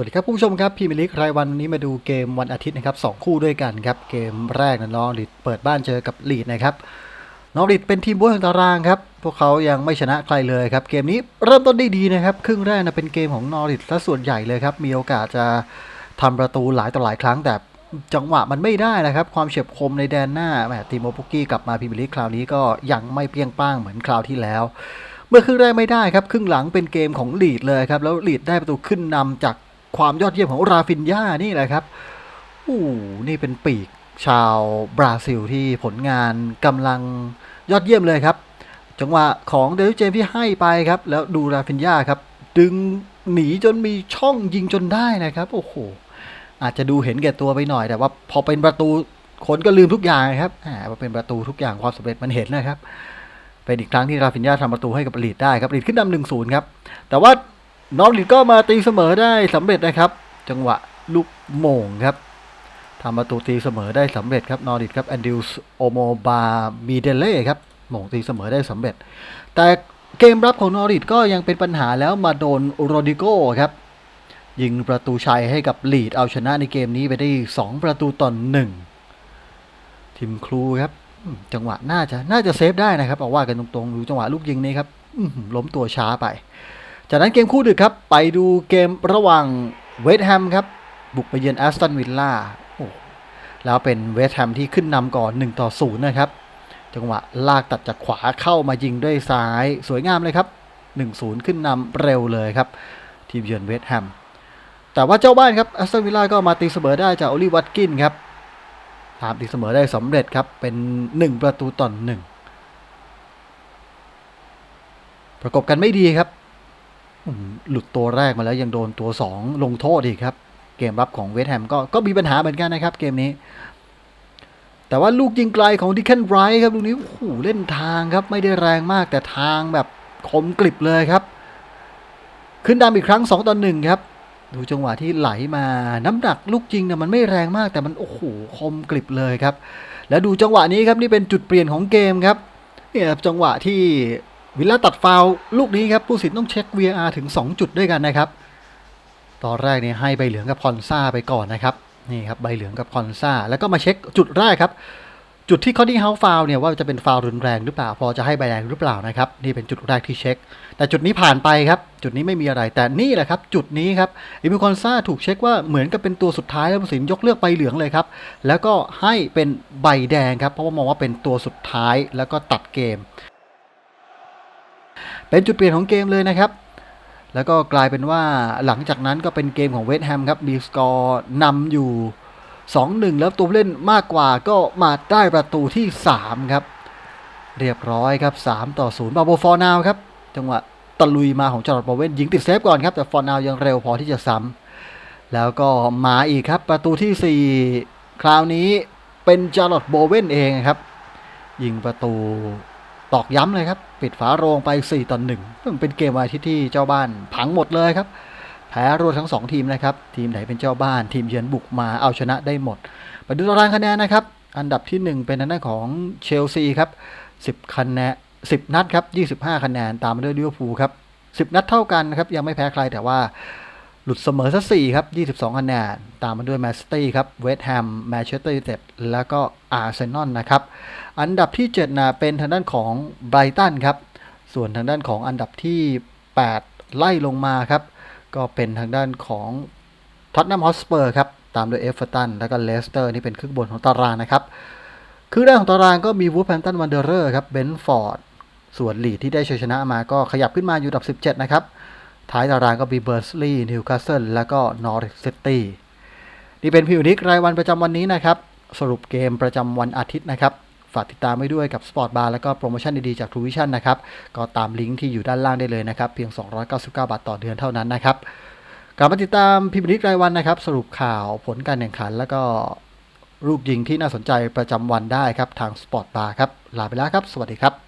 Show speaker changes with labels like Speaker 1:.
Speaker 1: วัสดีครับผู้ชมครับพีมียร์ลีกรายวันนี้มาดูเกมวันอาทิตย์นะครับสองคู่ด้วยกันครับ เกมแรกนะน้องลีดเปิดบ้านเจอกับลีดนะครับน้องลีดเป็นทีมบวยของตารางครับ พวกเขายังไม่ชนะใครเลยครับ เกมนี้เริ่มต้นได้ดีนะครับ ครึ่งแรกนะเป็นเกมของนอริทซะส่วนใหญ่เลยครับ มีโอกาสจะทำประตูหลายต่อหลายครั้งแต่จังหวะมันไม่ได้นะครับ ความเฉียบคมในแดนหน้าแหมทีมโอปุกี้กลับมาพรีเมียร์ลีกคราวนี้ก็ยังไม่เปี้ยงป้างเหมือนคราวที่แล้ว เมื่อครึ่งแรกไม่ได้ครับ ครึ่งหลังเป็นเกมของลีดเลยครับแล้วลีดได้ประตูขึ้นนำจาก ความยอดเยี่ยมของราฟินยานี่แหละครับอู้นี่เป็นปีกชาวบราซิลที่ผลงานกำลังยอดเยี่ยมเลยครับ จังหวะของเดวิดเจมที่ให้ไปครับ แล้วดูราฟินยาครับ ดึงหนีจนมีช่องยิงจนได้นะครับ โอ้โห อาจจะดูเห็นแก่ตัวไปหน่อย แต่ว่าพอเป็นประตูคนก็ลืมทุกอย่างครับอ่าพอเป็นประตูทุกอย่างความสำเร็จมันเห็นนะครับเป็นอีกครั้งที่ราฟินยาทำประตูให้กับลีดได้ครับลีดขึ้นนำหนึ่งศูนย์ครับ แต่ว่า น้องลีดก็มาตีเสมอได้สำเร็จนะครับ จังหวะลูกโมงครับทำประตูตีเสมอได้สำเร็จครับนอริดครับแอนดิวส์โอโมบามีเดเล่ครับโมงตีเสมอได้สำเร็จ แต่เกมรับของนอริดก็ยังเป็นปัญหาแล้วมาโดนโรดิโก้ครับ ยิงประตูชัยให้กับลีดเอาชนะในเกมนี้ไปได้ 2 ประตูต่อหนึ่งทีมครูครับ จังหวะน่าจะน่าจะเซฟได้นะครับเอาว่ากันตรงๆดูจังหวะลูกยิงนี้ครับล้มตัวช้าไป จากนั้นเกมคู่ดึกครับ ไปดูเกมระหว่างเวสต์แฮมครับ บุกไปเยือนแอสตันวิลล่าโอ้แล้วเป็นเวสต์แฮมที่ขึ้นนำก่อน 1 ต่อ 0 นะครับ จังหวะลากตัดจากขวาเข้ามายิงด้วยซ้ายสวยงามเลยครับ 1-0 ขึ้นนำเร็วเลยครับ ทีมเยือนเวสต์แฮมแต่ว่าเจ้าบ้านครับแอสตันวิลล่าก็มาตีเสมอได้จากโอลิวัตกินครับตามตีเสมอได้สำเร็จครับ เป็น 1 ประตูต่อหนึ่งประกบกันไม่ดีครับ หลุดตัวแรกมาแล้วยังโดนตัว 2 ลงโทษอีกครับ เกมรับของเวสต์แฮมก็ก็มีปัญหาเหมือนกันนะครับเกมนี้ แต่ว่าลูกยิงไกลของดิเคนไรท์ครับลูกนี้โอ้โหเล่นทางครับไม่ได้แรงมากแต่ทางแบบคมกริบเลยครับ ขึ้นดำอีกครั้ง 2ต่อ1ครับ ดูจังหวะที่ไหลมาน้ำหนักลูกยิงเนี่ยมันไม่แรงมากแต่มันโอ้โหคมกริบเลยครับ แล้วดูจังหวะนี้ครับนี่เป็นจุดเปลี่ยนของเกมครับเนี่ยครับจังหวะที่ วิลล่าตัดฟาวลูกนี้ครับผู้สินต้องเช็ค VAR ถึง 2 จุดด้วยกันนะครับ ตอนแรกเนี่ยให้ใบเหลืองกับคอนซ่าไปก่อนนะครับนี่ครับใบเหลืองกับคอนซ่าแล้วก็มาเช็คจุดแรกครับ จุดที่คอ n ดี้เฮาฟาวเนี่ยว่าจะเป็นฟาวรุนแรงหรือเปล่า พอจะให้ใบแดงหรือเปล่านะครับนี่เป็นจุดแรกที่เช็ค แต่จุดนี้ผ่านไปครับ จุดนี้ไม่มีอะไรแต่นี่แหละครับ จุดนี้ครับเอมิคอนซ่าถูกเช็คว่าเหมือนกับเป็นตัวสุดท้ายแล้วผู้สินยกเลือกใบเหลืองเลยครับแล้วก็ให้เป็นใบแดงครับเพราะว่ามองว่าเป็นตัวสุดท้ายแล้วก็ตัดเกม เป็นจุดเปลี่ยนของเกมเลยนะครับ แล้วก็กลายเป็นว่าหลังจากนั้นก็เป็นเกมของเวสต์แฮมครับมีสกอร์นำอยู่ 2-1 แล้วตัวผู้เล่นมากกว่าก็มาได้ประตูที่ 3 ครับ เรียบร้อยครับ 3 ต่อ 0 บาโบฟอร์นาวครับ จังหวะตะลุยมาของจอร์ดบอเวนยิงติดเซฟก่อนครับ แต่ฟอร์นาวยังเร็วพอที่จะซ้ำแล้วก็มาอีกครับประตูทีสี่4 คราวนี้เป็นจอร์ดโบเวนเองครับ ยิงประตู ตอกย้ำเลยครับ ปิดฝาโรงไป 4ต่อ1ซึ่งเป็นเกมวันอาทิตย์ที่เจ้าบ้านพังหมดเลยครับ แพ้รวดทั้ง 2 ทีมนะครับ ทีมไหนเป็นเจ้าบ้าน ทีมเยือนบุกมาเอาชนะได้หมด ไปดูตารางคะแนนนะครับ อันดับที่ 1 เป็นทางด้านของเชลซีครับ10คะแนน10 นัดครับ25 คะแนนตามมาด้วยลิเวอร์พูลครับ10 นัดเท่ากันนะครับยังไม่แพ้ใครแต่ว่า หลุดเสมอสัก4ครับ 22 คะแนน ตามมาด้วยแมนซิตี้ครับ เวสต์แฮม แมนเชสเตอร์ยูไนเต็ด แล้วก็อาร์เซนอลนะครับ อันดับที่7นะเป็นทางด้านของไบรตันครับ ส่วนทางด้านของอันดับที่ 8 ไล่ลงมาครับ ก็เป็นทางด้านของท็อตแนมฮอสเปอร์ครับ ตามด้วยเอฟเวอร์ตัน แล้วก็เลสเตอร์นี่เป็นครึ่งบนของตารางนะครับ คือแรกของตารางก็มีวูฟแพนตันวันเดอร์ครับ เบนฟอร์ด ส่วนลีดที่ได้ชัยชนะมาก็ขยับขึ้นมาอยู่อันดับ 17 นะครับ ท้ายตารางก็มีเบอร์สลีย์นิวคาสเซิลแล้วก็นอริสซิตี้นี่เป็นพิวนิกรายวันประจำวันนี้นะครับ สรุปเกมประจำวันอาทิตย์นะครับ ฝากติดตามไว้ด้วยกับ Sport Bar แล้วก็โปรโมชั่นดีๆจาก True Vision นะครับ ก็ตามลิงก์ที่อยู่ด้านล่างได้เลยนะครับ เพียง 299 บาทต่อเดือนเท่านั้นนะครับ กลับมาติดตามพิมพ์นิกรายวันนะครับ สรุปข่าวผลการแข่งขัน แล้วก็รูปยิงที่น่าสนใจประจำวันได้ครับทาง Sport Bar ครับลาไปแล้วครับ สวัสดีครับ